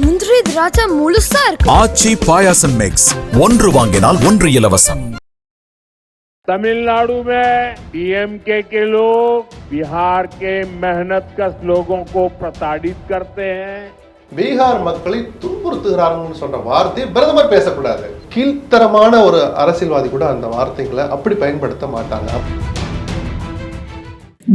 முந்திரி திராட்சை முழுசா இருக்கு ஆச்சி பாயாசம் மிக்ஸ் ஒன்று வாங்கினால் ஒன்று இலவசம் तमिलनाडु में डीएमके के लोग बिहार के मेहनत कश लोगों को प्रताड़ित करते हैं பீகார் மக்களை துன்புறுத்துகிறார்கள்னு சொன்ன வார்த்தையை பிரதமர் பேசக்கூடாது கீழ்த்தரமான ஒரு அரசியல்வாதி கூட அந்த வார்த்தைகளை அப்படி பயன்படுத்த மாட்டாங்க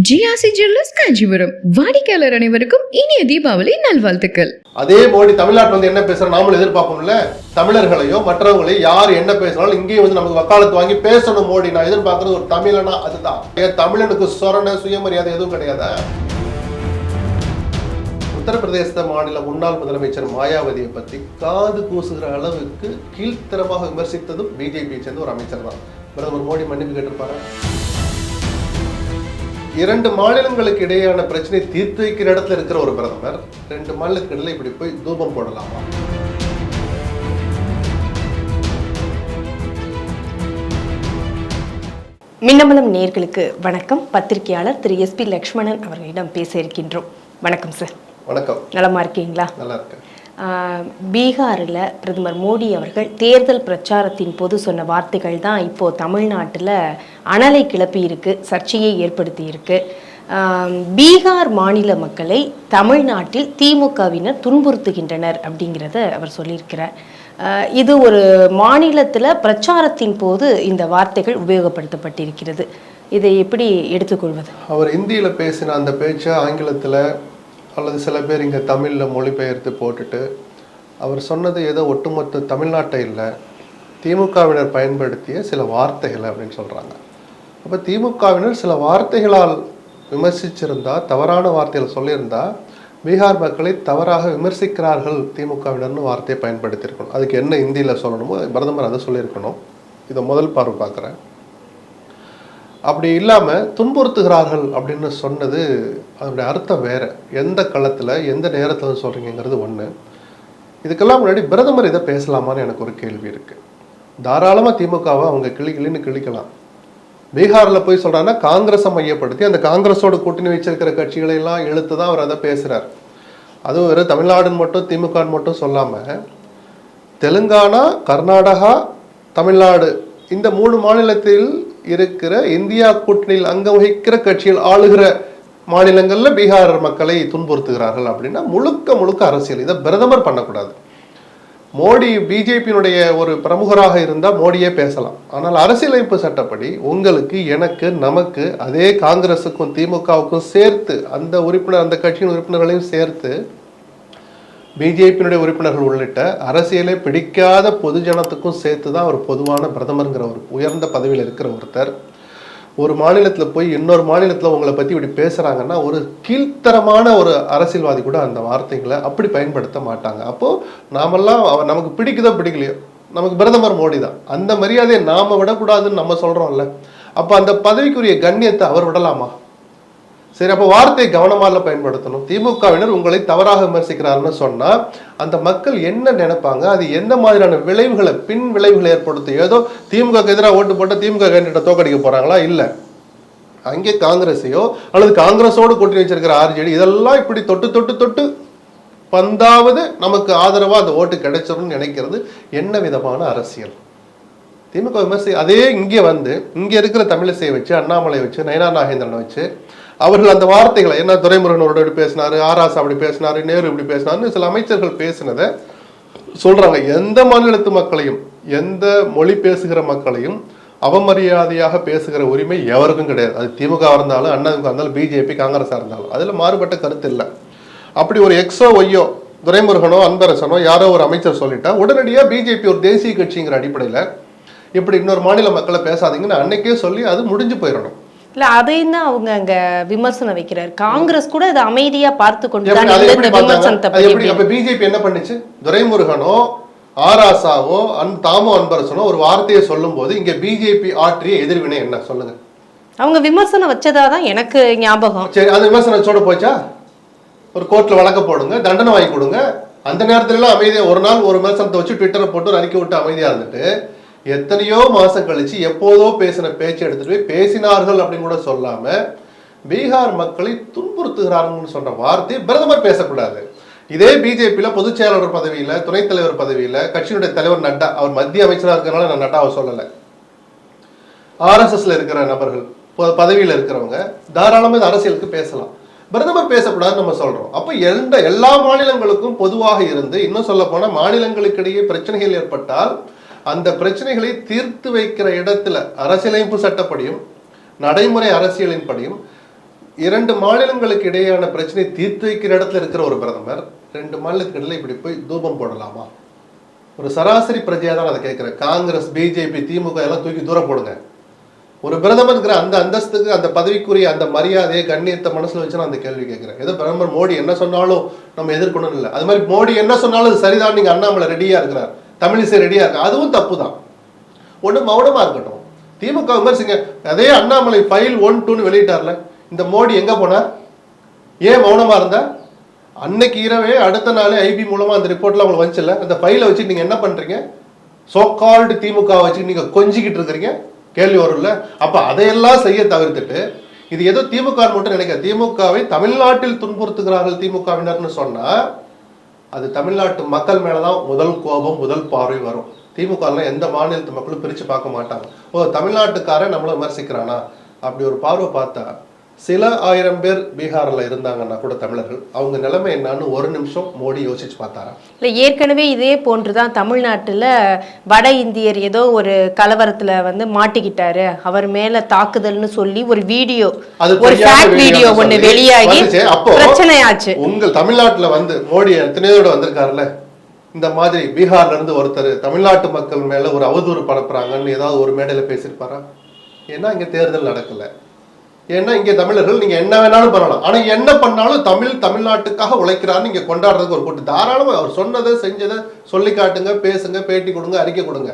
ஜிஆர்சி ஜுவல்லர்ஸ் காஞ்சிபுரம் வாடிக்கையாளர் அனைவருக்கும் இனிய தீபாவளி நல்வாழ்த்துக்கள். அதே மோடி தமிழ்நாட்டில் வந்து என்ன பேசுற நாமளும் எதிர்பார்ப்போம்ல? தமிழர்களையோ மற்றவங்களையும் யார் என்ன பேசுறாலும் இங்கேயும் வந்து நமக்கு வக்காலத்து வாங்கி பேசணும் மோடி. நான் எதிர்பார்க்கறது ஒரு தமிழனா அதுதான். ஏன் தமிழனுக்கு சொரண சுயமரியாதை எதுவும் கிடையாதா. உத்தரப்பிரதேச மாநில முன்னாள் முதலமைச்சர் மாயாவதியை பற்றி காது கூசுகிற அளவுக்கு கீழ்த்தரமாக விமர்சித்ததும் பிஜேபியை சேர்ந்த ஒரு அமைச்சர் தான். பிரதமர் மோடி மன்னிப்பு கேட்டிருப்பாரு? இரண்டு மாநிலங்களுக்கு இடையேயான பிரச்சனை தீர்த்து வைக்கிற இடத்துல இருக்கிற ஒரு பிரதமர் ரெண்டு மாநிலத்துக்கு இப்படி போய் தூபம் போடலாமா? மின்னமலம் நேர்களுக்கு வணக்கம். பத்திரிகையாளர் திரு எஸ்பி லக்ஷ்மணன் அவர்களிடம் பேச இருக்கின்றோம். வணக்கம் சார். வணக்கம். நலமா இருக்கீங்களா? நல்லா இருக்கு ஆஹ், பீகாரில் பிரதமர் மோடி அவர்கள் தேர்தல் பிரச்சாரத்தின் போது சொன்ன வார்த்தைகள் தான் இப்போ தமிழ்நாட்டில் அனலை கிளப்பி இருக்கு சர்ச்சையை ஏற்படுத்தி இருக்கு ஆஹ், பீகார் மாநில மக்களை தமிழ்நாட்டில் திமுகவினர் துன்புறுத்துகின்றனர் அப்படிங்கிறத அவர் சொல்லியிருக்கிறார். ஆஹ், இது ஒரு மாநிலத்தில் பிரச்சாரத்தின் போது இந்த வார்த்தைகள் உபயோகப்படுத்தப்பட்டிருக்கிறது. இதை எப்படி எடுத்துக்கொள்வது? அவர் இந்தியில் பேசின அந்த பேச்சை ஆங்கிலத்தில் அல்லது சில பேர் இங்கே தமிழில் மொழிபெயர்த்து போட்டுட்டு அவர் சொன்னது ஏதோ ஒட்டுமொத்த தமிழ்நாட்டை இல்லை திமுகவினர் பயன்படுத்திய சில வார்த்தைகள் அப்படின்னு சொல்கிறாங்க அப்போ திமுகவினர் சில வார்த்தைகளால் விமர்சிச்சிருந்தா தவறான வார்த்தைகள் சொல்லியிருந்தா பீகார் மக்களை தவறாக விமர்சிக்கிறார்கள் திமுகவினர்னு வார்த்தையை பயன்படுத்தியிருக்கணும். அதுக்கு என்ன இந்தியில் சொல்லணுமோ பிரதமர் அதை சொல்லியிருக்கணும். இதை முதல் பார்வை பார்க்குறேன். அப்படி இல்லாமல் துன்புறுத்துகிறார்கள் அப்படின்னு சொன்னது அதனுடைய அர்த்தம் வேறு. எந்த களத்தில் எந்த நேரத்தில் சொல்கிறீங்கிறது ஒன்று இதுக்கெல்லாம் முன்னாடி பிரதமர் இதை பேசலாமான்னு எனக்கு ஒரு கேள்வி இருக்குது தாராளமாக திமுகவை அவங்க கிளி கிளின்னு கிழிக்கலாம். பீகாரில் போய் சொல்கிறாங்கன்னா காங்கிரஸை மையப்படுத்தி அந்த காங்கிரஸோட கூட்டணி வச்சிருக்கிற கட்சிகளை எல்லாம் இழுத்து தான் அவர் அதை பேசுகிறார் அதுவும் வெறும் தமிழ்நாடுன்னு மட்டும் திமுகன்னு மட்டும் சொல்லாமல் தெலுங்கானா கர்நாடகா தமிழ்நாடு இந்த மூணு மாநிலத்தில் இருக்கிற இந்தியா கூட்டணியில் அங்க வகிக்கிற கட்சிகள் ஆளுகிற மாநிலங்களில் பீகார் மக்களை துன்புறுத்துகிறார்கள் அப்படின்னா முழுக்க முழுக்க அரசியல். இதை பிரதமர் பண்ணக்கூடாது. மோடி பிஜேபியினுடைய ஒரு பிரமுகராக இருந்தால் மோடியே பேசலாம். ஆனால் அரசியலமைப்பு சட்டப்படி உங்களுக்கு எனக்கு நமக்கு அதே காங்கிரஸுக்கும் திமுகவுக்கும் சேர்த்து அந்த உறுப்பினர் அந்த கட்சியின் உறுப்பினர்களையும் சேர்த்து பிஜேபியினுடைய உறுப்பினர்கள் உள்ளிட்ட அரசியலை பிடிக்காத பொதுஜனத்துக்கும் சேர்த்து தான் ஒரு பொதுவான பிரதமருங்கிற ஒரு உயர்ந்த பதவியில் இருக்கிற ஒருத்தர். ஒரு மாநிலத்தில் போய் இன்னொரு மாநிலத்தில் உங்களை பற்றி இப்படி பேசுகிறாங்கன்னா ஒரு கீழ்த்தரமான ஒரு அரசியல்வாதி கூட அந்த வார்த்தைகளை அப்படி பயன்படுத்த மாட்டாங்க. அப்போது நாமெல்லாம் நமக்கு பிடிக்குதோ பிடிக்கலையோ நமக்கு பிரதமர் மோடி தான். அந்த மரியாதையை நாம விடக்கூடாதுன்னு நம்ம சொல்கிறோம்ல அப்போ அந்த பதவிக்குரிய கண்ணியத்தை அவர் விடலாமா? சரி அப்போ வார்த்தையை கவனமாக பயன்படுத்தணும். திமுகவினர் உங்களை தவறாக விமர்சிக்கிறாருன்னு சொன்னால் அந்த மக்கள் என்ன நினைப்பாங்க? அது எந்த மாதிரியான விளைவுகளை பின் விளைவுகளை ஏற்படுத்தும் ஏதோ திமுக எதிராக ஓட்டு போட்டு திமுக கேண்டிடேட்டை தோக்கடிக்க போகிறாங்களா இல்லை. அங்கே காங்கிரஸையோ அல்லது காங்கிரஸோடு கூட்டி வச்சிருக்கிற ஆர்ஜேடி இதெல்லாம் இப்படி தொட்டு தொட்டு தொட்டு பந்தாவது நமக்கு ஆதரவாக அந்த ஓட்டு கிடைச்சிரும்னு நினைக்கிறது என்ன விதமான அரசியல்? திமுக விமர்சி அதே இங்கே வந்து இங்கே இருக்கிற தமிழிசையை வச்சு அண்ணாமலை வச்சு நயனா நாகேந்திரனை வச்சு அவர்கள் அந்த வார்த்தைகளை என்ன துரைமுருகன் அவரோட இப்படி பேசினாரு ஆராசா அப்படி பேசினாரு நேரு இப்படி பேசினாருன்னு சில அமைச்சர்கள் பேசினதை சொல்றாங்க. எந்த மாநிலத்து மக்களையும் எந்த மொழி பேசுகிற மக்களையும் அவமரியாதையாக பேசுகிற உரிமை எவருக்கும் கிடையாது. அது திமுக இருந்தாலும் அண்ணாதிமுக இருந்தாலும் பிஜேபி காங்கிரஸாக இருந்தாலும். அதில் மாறுபட்ட கருத்து இல்லை. அப்படி ஒரு எக்ஸோ ஒய்யோ துரைமுருகனோ அன்பரசனோ யாரோ ஒரு அமைச்சர் சொல்லிட்டா உடனடியாக பிஜேபி ஒரு தேசிய கட்சிங்கிற அடிப்படையில் இப்படி இன்னொரு மாநில மக்களை பேசாதீங்கன்னு அன்னைக்கே சொல்லி அது முடிஞ்சு போயிடணும். இல்ல அதையும் தான் அவங்க அங்க விமர்சனம் வைக்கிறார். காங்கிரஸ் கூட இதை அமைதியா பார்த்து கொண்டு தான் அதை இந்த? விமர்சனத்தை அது பிஜேபி என்ன பண்ணுச்சு? துரைமுருகனோ ஆராசாவோ அன் தாமோ அன்பரசனோ ஒரு வார்த்தையை சொல்லும்போது இங்க பிஜேபி ஆற்றிய எதிர்வினை என்ன? சொல்லுங்க. அவங்க விமர்சனம் வச்சதா தான் எனக்கு ஞாபகம். சரி அந்த விமர்சனத்தோட போச்சா? ஒரு கோர்ட்ல வழக்க போடுங்க தண்டனை வாங்கி கொடுங்க. அந்த நேரத்துல எல்லாம் அமைதியா ஒரு நாள் ஒரு விமர்சனத்தை வச்சு ட்விட்டரை போட்டு ஒரு அறிக்கை விட்டு அமைதியா இருந்துட்டு எத்தனையோ மாதம் கழிச்சு எப்போதோ பேசின பேச்சு எடுத்துட்டு போய் பேசினார்கள் அப்படின்னு கூட சொல்லாம பீகார் மக்களை துன்புறுத்துகிறாங்கன்னு சொன்ன வார்த்தையை பிரதமர் பேசக்கூடாது. இதே பிஜேபியில பொதுச் செயலாளர் பதவியில துணைத் தலைவர் பதவியில கட்சியினுடைய தலைவர் நட்டா அவர் மத்திய அமைச்சராக இருக்கிறனால நான் நட்டாவை சொல்லலை. ஆர்எஸ்எஸ்ல இருக்கிற நபர்கள் ப- பதவியில இருக்கிறவங்க தாராளமாக இந்த அரசியலுக்கு பேசலாம். பிரதமர் பேசக்கூடாதுன்னு நம்ம சொல்றோம். அப்ப எந்த எல்லா மாநிலங்களுக்கும் பொதுவாக இருந்து இன்னும் சொல்ல போனா மாநிலங்களுக்கிடையே பிரச்சனைகள் ஏற்பட்டால் அந்த பிரச்சனைகளை தீர்த்து வைக்கிற இடத்துல அரசியலமைப்பு சட்டப்படியும் நடைமுறை அரசியலின்படியும் இரண்டு மாநிலங்களுக்கு இடையேயான பிரச்சனை தீர்த்து வைக்கிற இடத்துல இருக்கிற ஒரு பிரதமர் ரெண்டு மாநிலத்துக்கு இடையில இப்படி போய் தூபம் போடலாமா? ஒரு சராசரி பிரஜையா தான் அதை கேட்கிறேன் காங்கிரஸ் பிஜேபி திமுக எல்லாம் தூக்கி தூரம் போடுங்க. ஒரு பிரதமர்ங்கிற அந்த அந்தஸ்துக்கு அந்த பதவிக்குரிய அந்த மரியாதையை கண்ணியத்தை மனசுல வச்சு நான் அந்த கேள்வி கேட்கிறேன். ஏதோ பிரதமர் மோடி என்ன சொன்னாலும் நம்ம எதிர்கொள்ளணும் இல்லை. அது மாதிரி மோடி என்ன சொன்னாலும் அது சரிதான். நீங்க அண்ணாமலை ரெடியா இருக்கிறார். தமிழிசை ரெடியாக இருக்கு? அதுவும் தப்பு தான் ஒன்று மௌனமாக இருக்கட்டும். திமுக விமர்சிங்க அதே அண்ணாமலை ஃபைல் ஒன் டூன்னு வெளியிட்டார்ல இந்த மோடி எங்கே போனார்? ஏன் மௌனமாக இருந்தா? அன்னைக்கு இரவே அடுத்த நாளே ஐபி மூலமாக அந்த ரிப்போர்ட்லாம் உங்களுக்கு வந்துச்சுல்ல அந்த ஃபைலை வச்சு நீங்கள் என்ன பண்ணுறீங்க சோகால்டு திமுக வச்சு நீங்கள் கொஞ்சிக்கிட்டு இருக்கிறீங்க? கேள்வி வரும்ல. அப்போ அதையெல்லாம் செய்ய தவிர்த்துட்டு இது ஏதோ திமுக மட்டும் நினைக்க திமுகவை தமிழ்நாட்டில் துன்புறுத்துகிறார்கள் திமுகவினர்னு சொன்னால் அது தமிழ்நாட்டு மக்கள் மேலே தான் முதல் கோபம் முதல் பார்வை வரும். திமுகலாம் எந்த மாநிலத்து மக்களும் பிரித்து பார்க்க மாட்டாங்க. ஓ தமிழ்நாட்டுக்காரன் நம்மளை விமர்சிக்கிறானா? அப்படி ஒரு பார்வை பார்த்தா சில ஆயிரம் பேர் பீகார்ல இருந்தாங்கன்னா கூட தமிழர்கள் அவங்க நிலைமை என்னன்னு ஒரு நிமிஷம் மோடி யோசிச்சு பார்த்தாரா? இல்லை ஏற்கனவே இதே போன்றுதான் தமிழ்நாட்டுல வட இந்தியர் ஏதோ ஒரு கலவரத்துல வந்து மாட்டிக்கிட்டாரு. அவர் மேல தாக்குதல்னு சொல்லி ஒரு வீடியோ ஒரு வீடியோ சொல்லி வெளியாகி பிரச்சனையாச்சு. உங்கள் தமிழ்நாட்டுல வந்து மோடி எத்தனையோட வந்திருக்காருல்ல? இந்த மாதிரி பீகார்ல இருந்து ஒருத்தர் தமிழ்நாட்டு மக்கள் மேல ஒரு அவதூறு பரப்புறாங்கன்னு ஏதாவது ஒரு மேடையில பேசியிருப்பாரா? ஏன்னா இங்க தேர்தல் நடக்கல. ஏன்னா இங்க தமிழர்கள் நீங்க என்ன வேணாலும் பண்ணலாம். ஆனா என்ன பண்ணாலும் தமிழ் தமிழ்நாட்டுக்காக உழைக்கிறான்னு இங்க கொண்டாடுறதுக்கு ஒரு கூட்டு தாராளமா அவர் சொன்னதை செஞ்சதை சொல்லி காட்டுங்க பேசுங்க பேட்டி கொடுங்க அறிக்கை கொடுங்க.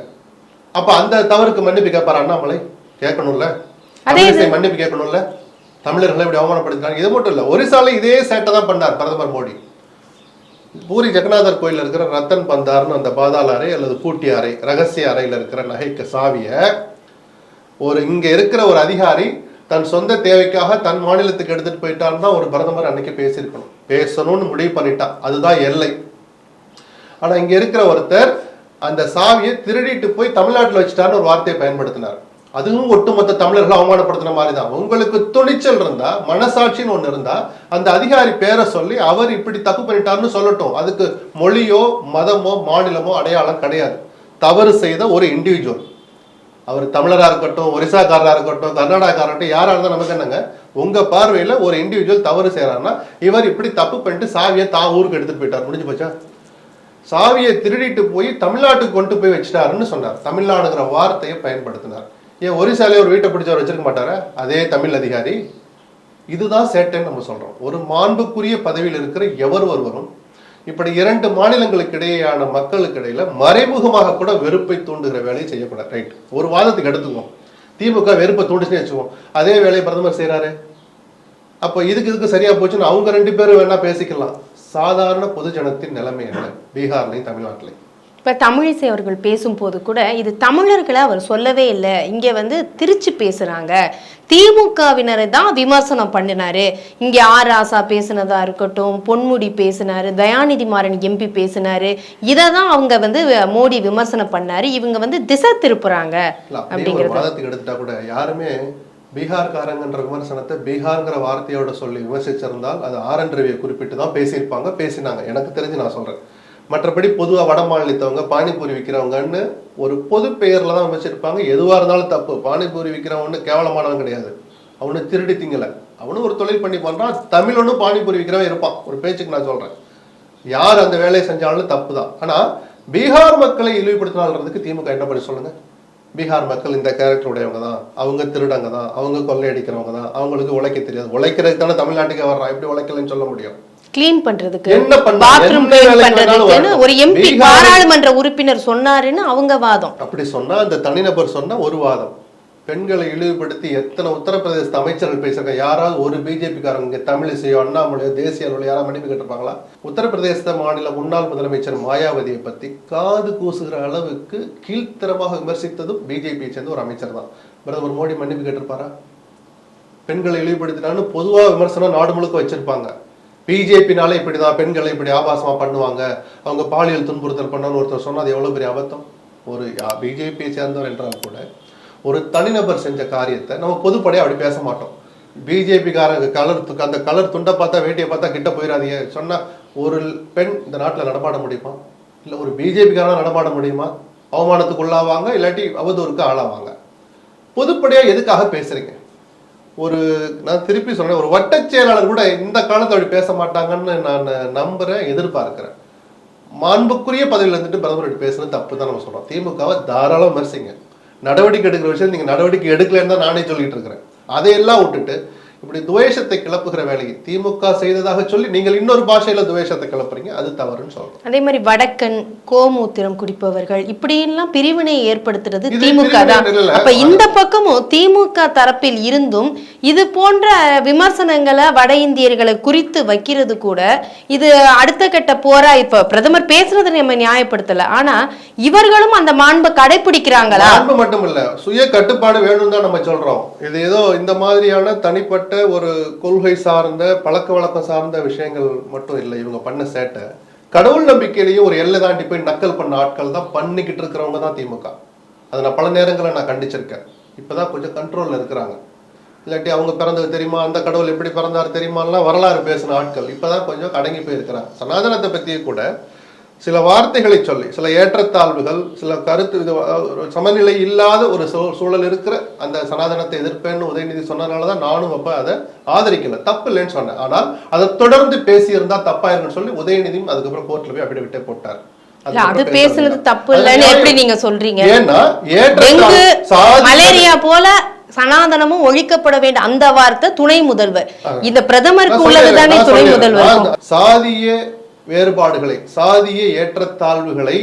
அப்ப அந்த தவறுக்கு மன்னிப்பு கேட்பாரு அண்ணாமலை? கேட்கணும்ல. மன்னிப்பு கேட்கணும்ல. தமிழர்களை இப்படி அவமானப்படுத்தினாங்க இது மட்டும் இல்ல ஒரிசால இதே சேட்டை தான் பண்ணார் பிரதமர் மோடி. பூரி ஜெகநாதர் கோயில்ல இருக்கிற ரத்தன் பந்தார்னு அந்த பாதாள அறை அல்லது பூட்டி அறை ரகசிய அறையில இருக்கிற நகைக்கு சாவிய ஒரு இங்க இருக்கிற ஒரு அதிகாரி தன் சொந்த தேவைக்காக தன் மாநிலத்துக்கு எடுத்துட்டு போயிட்டான்னு தான் ஒரு பிரதமர் அன்னைக்கு பேசியிருக்கணும். பேசணும்னு முடிவு பண்ணிட்டான். அதுதான் எல்லை. ஆனா இங்க இருக்கிற ஒருத்தர் அந்த சாவியை திருடிட்டு போய் தமிழ்நாட்டில் வச்சுட்டாருன்னு ஒரு வார்த்தையை பயன்படுத்தினார். அதுவும் ஒட்டுமொத்த தமிழர்களை அவமானப்படுத்தின மாதிரி தான் உங்களுக்கு துணிச்சல் இருந்தா மனசாட்சின்னு ஒன்று இருந்தா அந்த அதிகாரி பேரை சொல்லி அவர் இப்படி தப்பு பண்ணிட்டாருன்னு சொல்லட்டும். அதுக்கு மொழியோ மதமோ மாநிலமோ அடையாளம் கிடையாது. தவறு செய்த ஒரு இண்டிவிஜுவல் அவர் தமிழராக இருக்கட்டும் ஒரிசாக்காரராக இருக்கட்டும் கர்நாடகாரா இருக்கட்டும் யாராக இருந்தால் நமக்கு என்னங்க? உங்கள் பார்வையில் ஒரு இண்டிவிஜுவல் தவறு செய்கிறாருன்னா இவர் இப்படி தப்பு பண்ணிட்டு சாவியை தான் ஊருக்கு எடுத்துட்டு போயிட்டார். முடிஞ்சு போச்சா? சாவியை திருடிட்டு போய் தமிழ்நாட்டுக்கு கொண்டு போய் வச்சிட்டாருன்னு சொன்னார். தமிழ்நாடுங்கிற வார்த்தையை பயன்படுத்தினார். ஏன் ஒரிசாலே ஒரு வீட்டை பிடிச்சவர் வச்சிருக்க மாட்டாரா? அதே தமிழ் அதிகாரி. இதுதான் சேட்டைன்னு நம்ம சொல்றோம். ஒரு மாண்புக்குரிய பதவியில் இருக்கிற எவர் ஒருவரும் இப்படி இரண்டு மாநிலங்களுக்கு இடையேயான மக்களுக்கு இடையில மறைமுகமாக கூட வெறுப்பை தூண்டுகிற வேலையை செய்யக்கூடாது. ரைட் ஒரு வாதத்துக்கு எடுத்துக்குவோம். திமுக வெறுப்பை தூண்டுச்சுன்னு வச்சுக்குவோம். அதே வேலையை பிரதமர் செய்கிறாரு அப்போ இதுக்கு இதுக்கு சரியா போச்சுன்னு அவங்க ரெண்டு பேரும் வேணா பேசிக்கலாம். சாதாரண பொதுஜனத்தின் நிலைமை என்ன? பீகார்லையும் தமிழ்நாட்டிலையும். இப்ப தமிழிசை அவர்கள் பேசும்போது கூட இது தமிழர்களை அவர் சொல்லவே இல்லை. இங்க வந்து திருச்சி பேசுறாங்க. திமுகவினரை தான் விமர்சனம் பண்ணினாரு. இங்க ஆர் ராசா பேசுனதா இருக்கட்டும் பொன்முடி பேசினாரு தயாநிதி மாறன் எம்பி பேசினாரு. இதை தான் அவங்க வந்து மோடி விமர்சனம் பண்ணாரு. இவங்க வந்து திசை திருப்புறாங்க அப்படிங்கிறது. எடுத்துட்டா கூட யாருமே பீகார்காரங்கன்ற விமர்சனத்தை பீகார்ங்கிற வார்த்தையோட சொல்லி விமர்சிச்சிருந்தால் அது ஆர் என் ரவியை குறிப்பிட்டு தான் பேசியிருப்பாங்க பேசினாங்க. எனக்கு தெரிஞ்சு நான் சொல்றேன். மற்றபடி பொதுவாக வட மாநிலத்தவங்க பானிபூரி விற்கிறவங்கன்னு ஒரு பொது பெயரில் தான் அமைச்சிருப்பாங்க. எதுவாக இருந்தாலும் தப்பு. பானிபூரி விற்கிறவன்னு கேவலமானவன் கிடையாது. அவனு திருடி திங்கலை. அவனும் ஒரு தொழில் பண்ணி பண்றான். தமிழனும் பானிபூரி விற்கிறவன் இருப்பான். ஒரு பேச்சுக்கு நான் சொல்கிறேன் யார் அந்த வேலையை செஞ்சாலும் தப்பு தான். ஆனால் பீகார் மக்களை இழிவுபடுத்தினால்ன்றதுக்கு திமுக என்ன பண்ணி சொல்லுங்கள் பீகார் மக்கள் இந்த கேரக்டர் உடையவங்க தான். அவங்க திருடங்க தான். அவங்க கொள்ளையடிக்கிறவங்க தான். அவங்களுக்கு உழைக்க தெரியாது. உழைக்கிறதுக்கு தானே தமிழ்நாட்டுக்கு வர்றான். எப்படி உழைக்கலன்னு சொல்ல முடியும்? கிளீன் பண்றதுக்கு பாத்ரூம் கிளீன் பண்றதுக்குன்னு ஒரு எம்பி பாராளுமன்ற உறுப்பினர் சொன்னாருன்னு அவங்க வாதம். அப்படி சொன்னா அந்த தனிநபர் சொன்ன ஒரு வாதம். பெண்களை இழிவுபடுத்தி எத்தனை உத்தரப்பிரதேச அமைச்சர்கள் பேசுறாங்க யாராவது ஒரு பிஜேபிக்காரங்க இங்க தமிழிசையோ அண்ணாமலையோ தேசிய அளவில் யாராவது மன்னிப்பு கேட்டிருப்பாங்களா? உத்தரப்பிரதேச மாநில முன்னாள் முதலமைச்சர் மாயாவதியை பத்தி காது கூசுகிற அளவுக்கு கீழ்த்தரமாக விமர்சித்ததும் பிஜேபியை சேர்ந்த ஒரு அமைச்சர் தான். பிரதமர் மோடி மன்னிப்பு கேட்டிருப்பாரா? பெண்களை இழிவுபடுத்தினான்னு பொதுவா விமர்சனம் நாடு முழுக்க வச்சிருப்பாங்க. பிஜேபினாலே இப்படிதான் பெண்களை இப்படி ஆபாசமாக பண்ணுவாங்க. அவங்க பாலியல் துன்புறுத்தல் பண்ணணும்னு ஒருத்தர் சொன்னால் அது எவ்வளோ பெரிய அபத்தம்? ஒரு பிஜேபியை சேர்ந்தவர் என்றால் கூட ஒரு தனிநபர் செஞ்ச காரியத்தை நம்ம பொதுப்படையாக அப்படி பேச மாட்டோம். பிஜேபிக்காரங்க கலர் அந்த கலர் துண்டை பார்த்தா வேட்டியை பார்த்தா கிட்ட போயிடாதீங்க சொன்னால் ஒரு பெண் இந்த நாட்டில் நடமாட முடியுமா? இல்லை ஒரு பிஜேபிக்காரன் நடமாட முடியுமா? அவமானத்துக்கு உள்ளாவாங்க இல்லாட்டி அவதூறுக்கு ஆளாவாங்க. பொதுப்படையாக எதுக்காக பேசுறீங்க? ஒரு நான் திருப்பி சொல்றேன் ஒரு வட்டச் செயலாளர் கூட இந்த காலத்தை அப்படி பேச மாட்டாங்கன்னு நான் நம்புறேன் எதிர்பார்க்கிறேன். மாண்புக்குரிய பதவியில் இருந்துட்டு பிரதமர் இப்படி பேசுறது தப்பு தான் நம்ம சொல்றோம். திமுகவை தாராளம் விமர்சிங்க. நடவடிக்கை எடுக்கிற விஷயம் நீங்க நடவடிக்கை எடுக்கலைன்னு தான் நானே சொல்லிட்டு இருக்கிறேன். அதையெல்லாம் விட்டுட்டு இப்படி துவேஷத்தை கிளப்புகிற வேலையை திமுக செய்ததாக சொல்லி நீங்கள் இன்னொரு பாஷையில துவேஷத்தை கிளப்புறீங்க அது தவறுன்னு சொல்றோம் அதே மாதிரி வடக்கன் கோமூத்திரம் குடிப்பவர்கள் இப்படியெல்லாம் பிரிவினை ஏற்படுத்துறது திமுக தான். அப்ப இந்த பக்கமும் திமுக தரப்பில் இருந்தும் இது போன்ற விமர்சனங்களை வட இந்தியர்களை குறித்து வைக்கிறது கூட இது அடுத்த கட்ட போரா இப்ப பிரதமர் பேசுறதை நம்ம நியாயப்படுத்தல. ஆனா இவர்களும் அந்த மாண்பை கடைபிடிக்கிறாங்களா மாண்பு மட்டும் இல்ல சுய கட்டுப்பாடு வேணும் தான் நம்ம சொல்றோம். இது ஏதோ இந்த மாதிரியான தனிப்பட்ட ஒரு கொள்கை சார்ந்த பழக்க வழக்கம் சார்ந்த விஷயங்கள் மட்டும் இல்லை. இவங்க பண்ண சேட்டை. கடவுள் நம்பிக்கையிலேயே ஒரு எல்லை தாண்டி போய் நக்கல் பண்ண ஆட்கள் தான் பண்ணிக்கிட்டு இருக்கிறவங்க தான் திமுக. அதை நான் பல நேரங்களில் நான் கண்டிச்சிருக்கேன். இப்போ தான் கொஞ்சம் கண்ட்ரோலில் இருக்கிறாங்க. இல்லாட்டி அவங்க பிறந்தது தெரியுமா? அந்த கடவுள் எப்படி பிறந்தார் தெரியுமாலாம் வரலாறு பேசின ஆட்கள் இப்போ தான் கொஞ்சம் அடங்கி போயிருக்கிறாங்க. சனாதனத்தை பற்றியே கூட சில வார்த்தைகளை சொல்லி சில ஏற்றத்தாழ்வுகள் சில கருத்து இது சமநிலை இல்லாத ஒரு சூழல் இருக்கிற அந்த சனாதனத்தை எதிர்ப்பேன்னு உதயநிதி சொன்னதுனால தான் நானும் அப்ப அதை ஆதரிக்கல. தப்பு இல்லைன்னு சொன்னேன். ஆனால் அதை தொடர்ந்து பேசியிருந்தா தப்பாயிருக்குன்னு சொல்லி உதயநிதியும் அதுக்கப்புறம் கோர்ட்ல போய் அப்படி விட்டே போட்டார். அது பேசுனது தப்பு இல்லைன்னு. எப்படி நீங்க சொல்றீங்க? ஏன்னா மலேரியா போல சனாதனமும் ஒழிக்கப்பட வேண்டிய அந்த வார்த்தை துணை முதல்வர். இந்த பிரதமருக்கு உள்ளது தானே துணை முதல்வர். சாதிய வேறுபாடுகளை சாதிய ஏற்றத்தாழ்வுகளை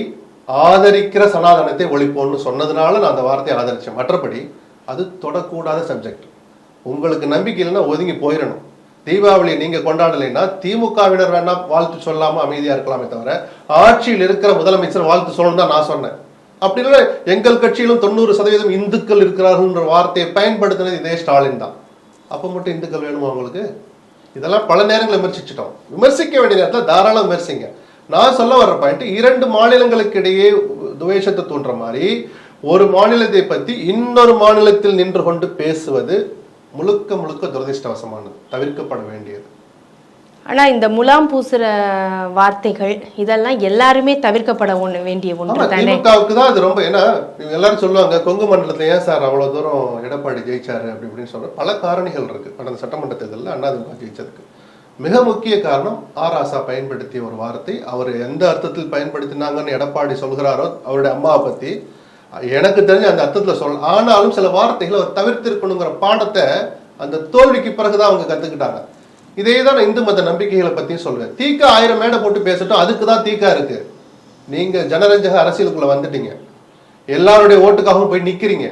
ஆதரிக்கிற சனாதனத்தை ஒழிப்போம்னு சொன்னதுனால நான் அந்த வார்த்தையை ஆதரித்தேன் மற்றபடி அது தொடக்கூடாத சப்ஜெக்ட் உங்களுக்கு நம்பிக்கை இல்லைன்னா ஒதுங்கி போயிடணும். தீபாவளி நீங்கள் கொண்டாடலைன்னா திமுகவினர் வேணா வாழ்த்து சொல்லாமல் அமைதியாக இருக்கலாமே தவிர ஆட்சியில் இருக்கிற முதலமைச்சர் வாழ்த்து சொல்லணும் தான் நான் சொன்னேன். அப்படி இல்லை எங்கள் கட்சியிலும் தொண்ணூறு சதவீதம் இந்துக்கள் இருக்கிறார்கள்ன்ற வார்த்தையை பயன்படுத்தினது இதே ஸ்டாலின் தான். அப்போ மட்டும் இந்துக்கள் வேணுமா உங்களுக்கு? இதெல்லாம் பல நேரங்களில் விமர்சிச்சிட்டோம். விமர்சிக்க வேண்டிய நேரத்தில் தாராளம் விமர்சிங்க. நான் சொல்ல வர்ற பாயிண்ட் இரண்டு மாநிலங்களுக்கு இடையே துவேஷத்தை தூண்டுற மாதிரி ஒரு மாநிலத்தை பத்தி இன்னொரு மாநிலத்தில் நின்று கொண்டு பேசுவது முழுக்க முழுக்க துரதிருஷ்டவசமானது தவிர்க்கப்பட வேண்டியது. ஆனா இந்த முலாம் பூசுற வார்த்தைகள் இதெல்லாம் எல்லாருமே தவிர்க்கப்பட ஒண்ணு வேண்டிய ஒன்று தானே? தான் அது ரொம்ப ஏன்னா எல்லாரும் சொல்லுவாங்க கொங்கு மண்டலத்துல ஏன் சார் அவ்வளவு தூரம் எடப்பாடி ஜெயிச்சாரு? அப்படி இப்படின்னு சொல்ற பல காரணிகள் இருக்கு. கடந்த சட்டமன்ற தேர்தலில் அதிமுக ஜெயிச்சதுக்கு. மிக முக்கிய காரணம் ஆர். ஆசா பயன்படுத்திய ஒரு வார்த்தை. அவர் எந்த அர்த்தத்தில் பயன்படுத்தினாங்கன்னு எடப்பாடி சொல்கிறாரோ அவருடைய அம்மாவை பத்தி எனக்கு தெரிஞ்ச அந்த அர்த்தத்துல சொல் ஆனாலும் சில வார்த்தைகளை அவர் தவிர்த்திருக்கணுங்கிற பாடத்தை அந்த தோல்விக்கு பிறகுதான் அவங்க கத்துக்கிட்டாங்க. இதே தான் நான் இந்து மத நம்பிக்கைகளை பற்றியும் சொல்லுவேன் தீக்கா ஆயிரம் மேடை போட்டு பேசட்டும் அதுக்கு தான் தீக்கா இருக்கு. நீங்க ஜனரஞ்சக அரசியலுக்குள்ள வந்துட்டீங்க. எல்லாருடைய ஓட்டுக்காகவும் போய் நிக்கிறீங்க.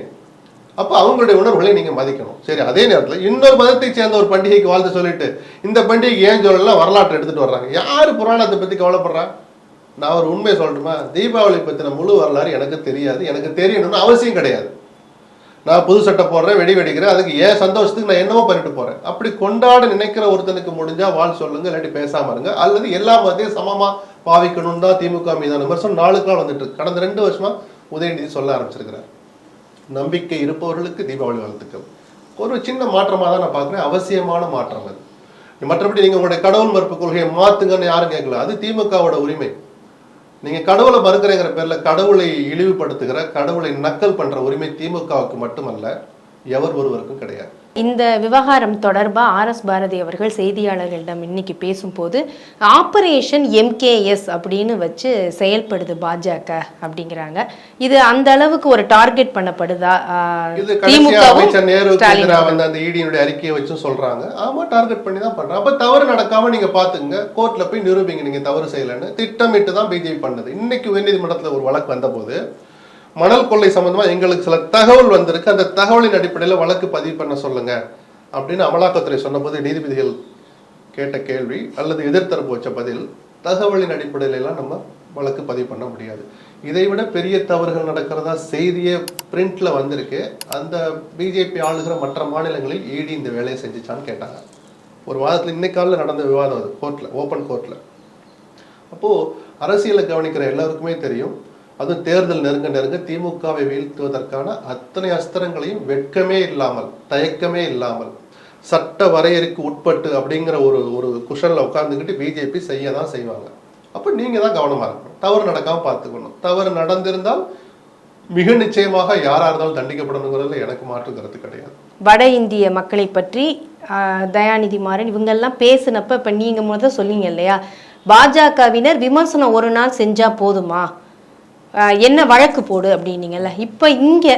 அப்போ அவங்களுடைய உணர்வுகளை நீங்க மதிக்கணும். சரி அதே நேரத்தில் இன்னொரு மதத்தை சேர்ந்த ஒரு பண்டிகைக்கு வாழ்த்து சொல்லிட்டு இந்த பண்டிகைக்கு ஏன் சொல்லலாம் வரலாற்றை எடுத்துட்டு வர்றாங்க. யாரு புராணத்தை பத்தி கவலைப்படுறா? நான் ஒரு உண்மையை சொல்லட்டுமா? தீபாவளி பத்தின முழு வரலாறு எனக்கு தெரியாது. எனக்கு தெரியணும்னு அவசியம் கிடையாது. நான் புது சட்டை போடுறேன் வெடி வெடிக்கிறேன் அதுக்கு ஏன் சந்தோஷத்துக்கு நான் என்னமோ பண்ணிட்டு போறேன்? அப்படி கொண்டாட நினைக்கிற ஒருத்தனுக்கு முடிஞ்சா வாழ் சொல்லுங்க இல்லாட்டி பேசாம இருங்க. அல்லது எல்லா மதத்தையும் சமமா பாவிக்கணும் தான் திமுக மீதான விமர்சனம் நாளுக்கு நாள் வந்துட்டு இருக்கு. கடந்த ரெண்டு வருஷமா உதயநிதி சொல்ல ஆரம்பிச்சிருக்கிறார். நம்பிக்கை இருப்பவர்களுக்கு தீபாவளி வாழ்த்துக்கள். ஒரு சின்ன மாற்றமாக தான் நான் பார்க்குறேன். அவசியமான மாற்றம் அது மற்றபடி நீங்கள் உங்களுடைய கடவுள் மறுப்பு கொள்கையை மாற்றுங்கன்னு யாரும் கேட்கல. அது திமுகவோட உரிமை. நீங்க கடவுளை மறுக்கிறேங்கிற பேர்ல கடவுளை இழிவுபடுத்துகிற கடவுளை நக்கல் பண்ற உரிமை திமுகவுக்கு மட்டுமல்ல எவர் ஒருவருக்கும் கிடையாது. இந்த விவகாரம் தொடர்பா ஆர் எஸ் பாரதி அவர்கள் செய்தியாளர்களிடம் இன்னைக்கு பேசும்போது ஆபரேஷன் எம்கேஎஸ் அப்படின்னு வச்சு செயல்படுது பாஜக அப்படிங்கிறாங்க. இது அந்த அளவுக்கு ஒரு டார்கெட் பண்ணப்படுதா? திமுகவும் அந்த ஈடியினுடைய அறிக்கையை வச்சும் சொல்றாங்க. ஆமா டார்கெட் பண்ணி தான் பண்றாங்க. அப்ப தவறு நடக்காம நீங்க பாத்துங்க கோர்ட்ல போய் நிரூபிங்க நீங்க தவறு செய்யலைன்னு. திட்டமிட்டு தான் பிஜேபி பண்ணது. இன்னைக்கு உயர்நீதிமன்றத்துல ஒரு வழக்கு வந்தபோது மணல் கொள்ளை சம்பந்தமா எங்களுக்கு சில தகவல் வந்திருக்கு. அந்த தகவலின் அடிப்படையில் வழக்கு பதிவு பண்ண சொல்லுங்க. அப்படின்னு அமலாக்கத்துறை சொன்னபோது நீதிபதிகள் கேட்ட கேள்வி அல்லது எதிர்த்தரப்பு வச்ச பதில் தகவலின் அடிப்படையிலெல்லாம் நம்ம வழக்கு பதிவு பண்ண முடியாது. இதை விட பெரிய தவறுகள் நடக்கிறதா செய்தியே பிரிண்ட்ல வந்திருக்கு. அந்த பிஜேபி ஆளுகிற மற்ற மாநிலங்களில் இடி இந்த வேலையை செஞ்சுச்சான்னு கேட்டாங்க. ஒரு வாரத்தில் இன்னைக்கால நடந்த விவாதம் அது கோர்ட்டில் ஓப்பன் கோர்ட்டில் அப்போது அரசியலை கவனிக்கிற எல்லாருக்குமே தெரியும். அதுவும் தேர்தல் நெருங்க நெருங்க திமுகவை வீழ்த்துவதற்கான அத்தனை அஸ்திரங்களையும் வெட்கமே இல்லாமல் தயக்கமே இல்லாமல் சட்ட வரையறைக்கு உட்பட்டு அப்படிங்கிற ஒரு ஒரு குஷனில் உட்காந்துக்கிட்டு பிஜேபி செய்ய தான் செய்வாங்க. அப்போ நீங்கள் தான் கவனமாக இருக்கணும். தவறு நடக்காமல் பார்த்துக்கணும். தவறு நடந்திருந்தால் மிக நிச்சயமாக யாராக இருந்தாலும் தண்டிக்கப்படணுங்கிறதுல எனக்கு மாற்று கருத்து கிடையாது. வட இந்திய மக்களை பற்றி தயாநிதி மாறன் இவங்கெல்லாம் பேசினப்ப இப்போ நீங்கள் முதல்ல சொன்னீங்க இல்லையா? பாஜகவினர் விமர்சனம் ஒரு நாள் செஞ்சால் போதுமா? என்ன வழக்கு போடு அப்படின்னீங்கல்ல. இப்போ இங்கே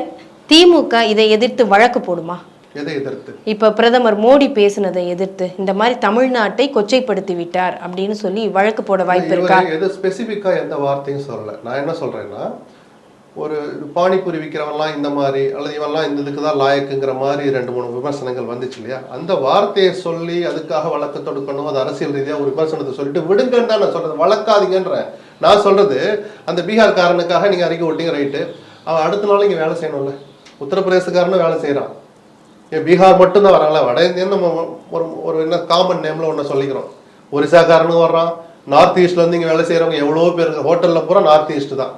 திமுக இதை எதிர்த்து வழக்கு போடுமா? எதை எதிர்த்து? இப்போ பிரதமர் மோடி பேசினதை எதிர்த்து இந்த மாதிரி தமிழ்நாட்டை கொச்சைப்படுத்தி விட்டார் அப்படின்னு சொல்லி வழக்கு போட வாய்ப்பு இருக்கா? எது ஸ்பெசிஃபிக்கா எந்த வார்த்தையும் சொல்லல. நான் என்ன சொல்றேன்னா ஒரு பானிபூரி விற்கிறவன்லாம் இந்த மாதிரி அல்லது இவன்லாம் இந்த இதுக்கு தான் லாயக்குங்கிற மாதிரி ரெண்டு மூணு விமர்சனங்கள் வந்துச்சு இல்லையா? அந்த வார்த்தையை சொல்லி அதுக்காக வழக்கு தொடுக்கணும் அது அரசியல் ரீதியாக ஒரு விமர்சனத்தை சொல்லிட்டு விடுங்கன்னு தான் நான் சொல்றது. வழக்காதீங்கன்றேன் நான் சொல்றது அந்த பீகார்காரனுக்காக நீங்க அறிக்கை விட்டீங்க ரைட்டு அவன் அடுத்த நாள் இங்க வேலை செய்யணும்ல. உத்தரப்பிரதேசக்காரனும் வேலை செய்யறான் ஏன் பீகார் மட்டும்தான் வராங்களா? வட இந்தியன் நம்ம ஒரு ஒரு என்ன காமன் நேம்ல ஒன்று சொல்லிக்கிறோம். ஒரிசாக்காரனும் வர்றான். நார்த் ஈஸ்ட்ல இருந்து இங்க வேலை செய்யறவங்க எவ்வளோ பேர் இருக்கு ஹோட்டல்ல பூரா நார்த் ஈஸ்ட் தான்.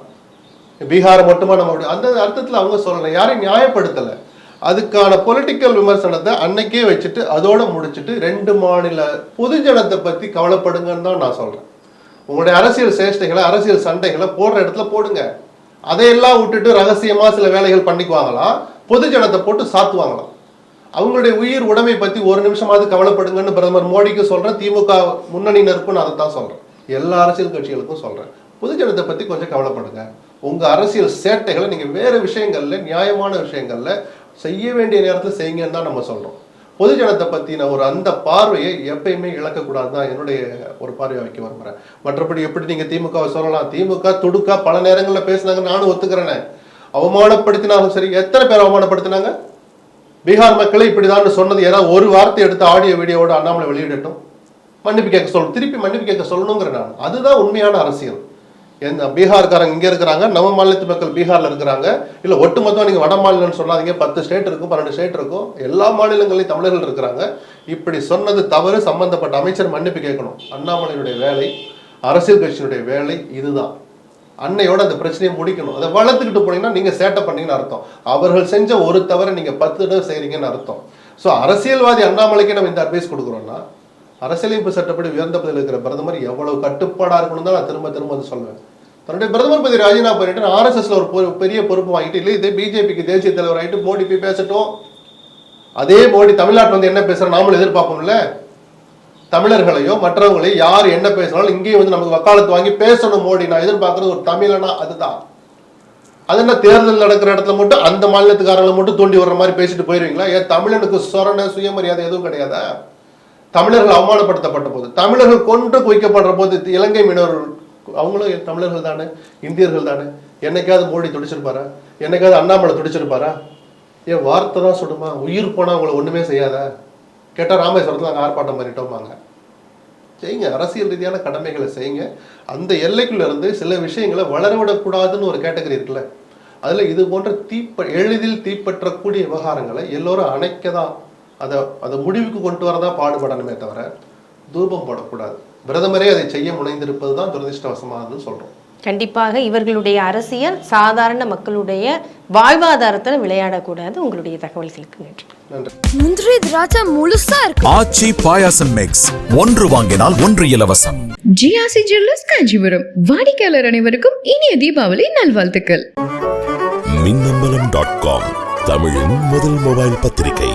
பீகார் மட்டுமா நம்ம அந்த அர்த்தத்துல அவங்க சொல்லல. யாரையும் நியாயப்படுத்தல. அதுக்கான பொலிட்டிக்கல் விமர்சனத்தை அன்னைக்கே வச்சுட்டு அதோட முடிச்சுட்டு ரெண்டு மாநில பொதுஜனத்தை பத்தி கவலைப்படுங்கன்னு தான் நான் சொல்றேன். உங்களுடைய அரசியல் சேஷ்டைகளை அரசியல் சண்டைகளை போடுற இடத்துல போடுங்க. அதையெல்லாம் விட்டுட்டு ரகசியமா சில வேலைகள் பண்ணிக்குவாங்களாம் பொதுஜனத்தை போட்டு சாத்துவாங்களாம் அவங்களுடைய உயிர் உடைமை பத்தி ஒரு நிமிஷமாவது கவலைப்படுங்கன்னு பிரதமர் மோடிக்கு சொல்றேன். திமுக முன்னணியினருக்கும் நான் அதை தான் சொல்றேன். எல்லா அரசியல் கட்சிகளுக்கும் சொல்றேன். பொதுஜனத்தை பத்தி கொஞ்சம் கவலைப்படுங்க. உங்க அரசியல் சேட்டைகளை நீங்க வேற விஷயங்கள்ல நியாயமான விஷயங்கள்ல செய்ய வேண்டிய நேரத்தில் செய்யுங்கன்னு தான் நம்ம சொல்றோம். பொதுஜனத்தை பற்றின ஒரு அந்த பார்வையை எப்பயுமே இழக்கக்கூடாது தான் என்னுடைய ஒரு பார்வையை வைக்க விரும்புறேன். மற்றபடி எப்படி நீங்கள் திமுகவை சொல்லலாம்? திமுக துடுக்கா பல நேரங்களில் பேசினாங்க நானும் ஒத்துக்கிறேனே. அவமானப்படுத்தினாலும் சரி எத்தனை பேர் அவமானப்படுத்தினாங்க? பீகார் மக்களை இப்படிதான் சொன்னது ஏதாவது ஒரு வார்த்தை எடுத்து ஆடியோ வீடியோவோட அண்ணாமலை வெளியிடட்டும். மன்னிப்பு கேட்க சொல்லணும் திருப்பி மன்னிப்பு கேட்க சொல்லணுங்கிற நான். அதுதான் உண்மையான அரசியல். எந்த பீகார்காரங்க இங்கே இருக்கிறாங்க நம்ம மாநிலத்து மக்கள் பீகாரில் இருக்கிறாங்க. இல்லை ஒட்டுமொத்தமாக நீங்கள் வட மாநிலம்னு சொல்லாதீங்க. பத்து ஸ்டேட் இருக்கும் பன்னெண்டு ஸ்டேட் இருக்கும். எல்லா மாநிலங்களையும் தமிழர்கள் இருக்கிறாங்க. இப்படி சொன்னது தவறு சம்பந்தப்பட்ட அமைச்சர் மன்னிப்பு கேட்கணும். அண்ணாமலையினுடைய வேலை அரசியல் கட்சியினுடைய வேலை இதுதான். அன்னையோட அந்த பிரச்சனையை முடிக்கணும். அதை வளர்த்துக்கிட்டு போனீங்கன்னா நீங்க சேட்டை பண்ணீங்கன்னு அர்த்தம். அவர்கள் செஞ்ச ஒரு தவறை நீங்க பத்து தடவை செய்கிறீங்கன்னு அர்த்தம். ஸோ அரசியல்வாதி அண்ணாமலைக்கு நம்ம இந்த அட்வைஸ் கொடுக்குறோம்னா அரசியலமைப்பு சட்டப்படி உயர்ந்த பதவியில் இருக்கிற பிரதமர் எவ்வளவு கட்டுப்பாடாக இருக்கணும் தான் நான் திரும்ப திரும்ப வந்து சொல்லுவேன் தன்னுடைய பிரதமர் பதவி ராஜினாமா பண்ணிட்டு ஆர்எஸ்எஸ்ல ஒரு பெரிய பொறுப்பு வாங்கிட்டு இல்லை இதே பிஜேபிக்கு தேசிய தலைவர் ஆகிட்டு மோடி போய் பேசட்டும். அதே மோடி தமிழ்நாட்டில் வந்து என்ன பேசுற நாமளும் எதிர்பார்ப்போம்ல? தமிழர்களையோ மற்றவங்களையும் யார் என்ன பேசினாலும் இங்கேயும் வந்து நமக்கு வக்காலத்து வாங்கி பேசணும் மோடி. நான் எதிர்பார்க்கறது ஒரு தமிழனா அதுதான். அது என்ன தேர்தல் நடக்கிற இடத்துல மட்டும் அந்த மாநிலத்துக்காரங்களை மட்டும் தூண்டி வர்ற மாதிரி பேசிட்டு போயிருவீங்களா? ஏன் தமிழனுக்கு சொரண சுயமரியாதை எதுவும் கிடையாதா? தமிழர்கள் அவமானப்படுத்தப்பட்ட போது தமிழர்கள் கொன்று குவிக்கப்படுற போது இலங்கை மீனவர்கள் அவங்களும் தமிழர்கள் தானே இந்தியர்கள் தானே. என்னைக்காவது மோடி துடிச்சிருப்பாரா? என்னைக்காவது அண்ணாமலை துடிச்சிருப்பாரா? ஏன் வார்த்தை தான் சொல்லுமா? உயிர் போனால் அவங்களை ஒன்றுமே செய்யாதா. கேட்டால் ராமேஸ்வரத்தில் நாங்கள் ஆர்ப்பாட்டம் பண்ணிட்டோமாங்க செய்யுங்க. அரசியல் ரீதியான கடமைகளை செய்யுங்க. அந்த எல்லைக்குள்ள இருந்து சில விஷயங்களை வளர விடக்கூடாதுன்னு ஒரு கேட்டகரி இருக்குல்ல. அதில் இது போன்ற தீப்ப எளிதில் தீப்பற்றக்கூடிய விவகாரங்களை எல்லோரும் அணைக்க தான் அதை அதை முடிவுக்கு கொண்டு வரதான் பாடுபடணுமே தவிர தூபம் போடக்கூடாது. பிரதமரே அதை செய்ய முனைந்திருப்பது தான் துரதிருஷ்டவசமானதுன்னு சொல்றோம். கண்டிப்பாக இவர்களுடைய அரசியல் சாதாரண மக்களுடைய வாழ்வாதாரத்தில் விளையாடக்கூடாது உங்களுடைய தகவல்களுக்கு நன்றி. நன்றி. முந்திரி திராட்சை முழுசா இருக்கு. ஆச்சி பாயாசம் மிக்ஸ் ஒன்று வாங்கினால் ஒன்று இலவசம். GRC jewellers Kanchipuram. வாடிக்கையாளர் அனைவருக்கும் இனிய தீபாவளி நல்வாழ்த்துக்கள். மின்னம்பலம் டாட் காம் தமிழின் முதல் மொபைல் பத்திரிகை.